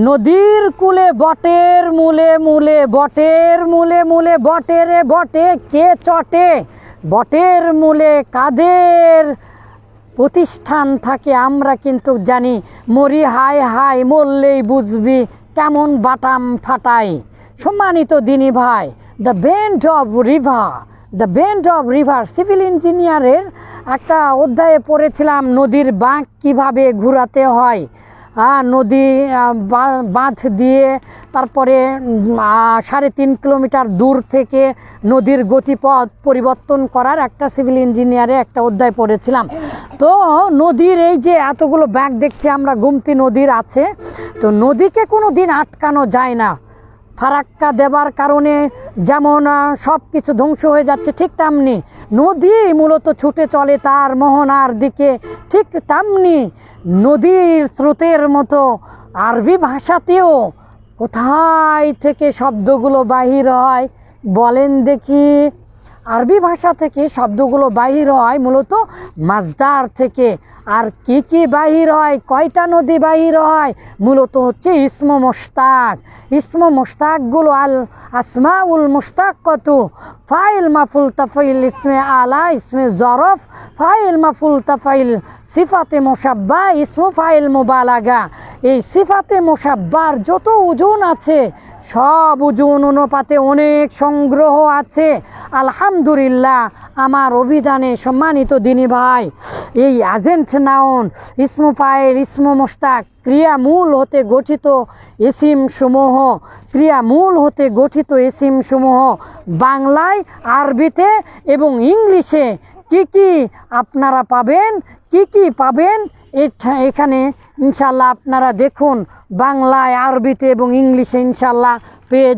নদীর কূলে বটের মূলে মূলে, বটের মূলে মূলে, বটেরে বটে, কে চটে? বটের মূলে কাদের প্রতিষ্ঠান থাকে আমরা কিন্তু জানি। মরি হাই হাই মরলেই বুঝবি কেমন বাটাম ফাটাই। সম্মানিত দিনী ভাই the bend of river the bend of river civil ইঞ্জিনিয়ারের একটা অধ্যায়ে পড়েছিলাম নদীর বাঁক কীভাবে ঘোরাতে হয় হ্যাঁ। নদী বা- বাঁধ দিয়ে তারপরে সাড়ে তিন কিলোমিটার দূর থেকে নদীর গতিপথ পরিবর্তন করার একটা সিভিল ইঞ্জিনিয়ারে একটা অধ্যায় পড়েছিলাম। তো নদীর এই যে এতগুলো ব্যাগ দেখছি আমরা, গুমতি নদীর আছে, তো নদীকে কোনো দিন আটকানো যায় না। ফারাক্কা দেবার কারণে যেমন সব কিছু ধ্বংস হয়ে যাচ্ছে, ঠিক তেমনি নদী মূলত ছুটে চলে তার মোহনার দিকে, ঠিক তেমনি নদীর স্রোতের মতো আরবি ভাষাতেও কোথায় থেকে শব্দগুলো বাহির হয় বলেন দেখি। আরবি ভাষা থেকে শব্দগুলো বাহির হয়, মূলত মাজদার থেকে। আর কি কি বাহির হয়, কয়টা নদী বাহির হয়, মূলত হচ্ছে ইসমো মোস্তাক ইসমো মোস্তাকগুলো আল আসমা উল মোস্তাক কত ফাইল মাফুল তাফাইল ইসমে আলা, ইসমে জরফ, ফাইল মাফুল তাফাইল সিফাতে মোসাব্বা ইসমু ফাইল মোবালাগা। এই সিফাতে মোসাব্বার যত ওজন আছে, সব ওজন অনুপাতে অনেক সংগ্রহ আছে। আলহামদুলিল্লাহ, আমার অভিধানে সম্মানিত দিনী ভাই, এই অ্যাজেন্ট নাউন ইসমু ফাইল ইসমু মোস্তাক ক্রিয়া মূল হতে গঠিত এসিম সমূহ ক্রিয়া মূল হতে গঠিত এসিম সমূহ বাংলায়, আরবিতে এবং ইংলিশে কি কি আপনারা পাবেন, কি কি পাবেন, এখা- এখানে ইনশাল্লাহ আপনারা দেখুন বাংলায় আরবিতে এবং ইংলিশে ইনশাল্লাহ পেয়ে